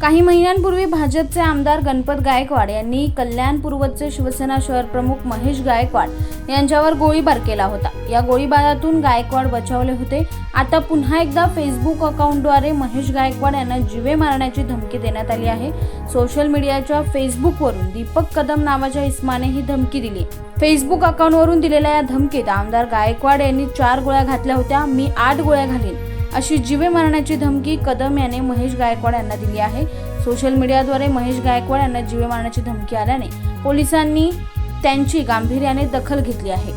काही महिन्यांपूर्वी भाजपचे आमदार गणपत गायकवाड यांनी कल्याण पूर्वचे शिवसेना शहर प्रमुख महेश गायकवाड यांच्यावर गोळीबार केला होता. या गोळीबारातून गायकवाड बचावले होते. आता पुन्हा एकदा फेसबुक अकाउंटद्वारे महेश गायकवाड यांना जिवे मारण्याची धमकी देण्यात आली आहे. सोशल मीडियाच्या फेसबुकवरून दीपक कदम नावाच्या इस्माने ही धमकी दिली. फेसबुक अकाउंटवरून दिलेल्या या धमकीत आमदार गायकवाड यांनी चार गोळ्या घातल्या होत्या. मी आठ गोळ्या घालीन. अशी जीवे मारण्याची धमकी कदम याने महेश गायकवाड यांना दिली आहे. सोशल मीडियाद्वारे महेश गायकवाड यांना जीवे मारण्याची धमकी आल्याने पोलिसांनी त्यांची गांभीर्याने दखल घेतली आहे.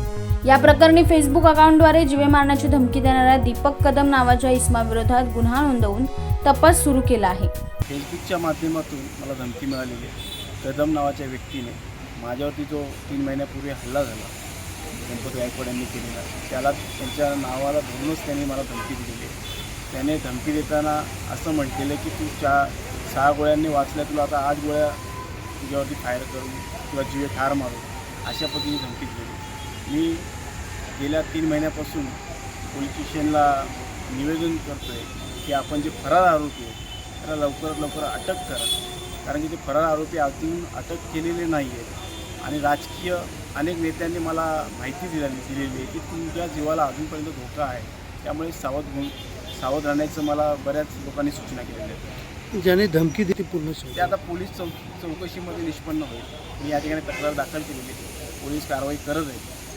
या प्रकरणी फेसबुक अकाउंटद्वारे जीवे मारण्याची धमकी देणाऱ्या दीपक कदम नावाच्या इस्माविरोधात गुन्हा नोंदवून तपास सुरू केला आहे. फेसबुकच्या माध्यमातून मला धमकी मिळालेली आहे. कदम नावाच्या व्यक्तीने माझ्यावरती जो तीन महिन्यापूर्वी हल्ला झाला गणपती गायकवाड यांनी केलेला त्याला त्यांच्या नावाला धरूनच त्यांनी मला धमकी दिलेली त्याने धमकी देताना असं म्हटलेलं की तू चार सहा गोळ्यांनी वाचल्या तुला आता आठ गोळ्या तुझ्यावरती फायर करू किंवा जीवे ठार मारू अशा पद्धतीने धमकी दिली. मी गेल्या तीन महिन्यापासून पोलीस स्टेशनला निवेदन करतो आहे की आपण जे फरार आरोपी आहेत त्याला लवकरात लवकर अटक करा. कारण की ते फरार आरोपी अजून अटक केलेले नाही आहेत आणि राजकीय अनेक नेत्यांनी मला माहिती दिलेली दिलेली आहे की तुमच्या जीवाला अजूनपर्यंत धोका आहे. त्यामुळे सावध होऊन सावध राहण्याचं मला बऱ्याच लोकांनी सूचना केलेल्या आहेत. ज्याने धमकी दिली पूर्ण ते आता पोलीस चौ चौकशीमध्ये निष्पन्न होईल. मी या ठिकाणी तक्रार दाखल केलेली आहे. पोलीस कारवाई करत आहेत.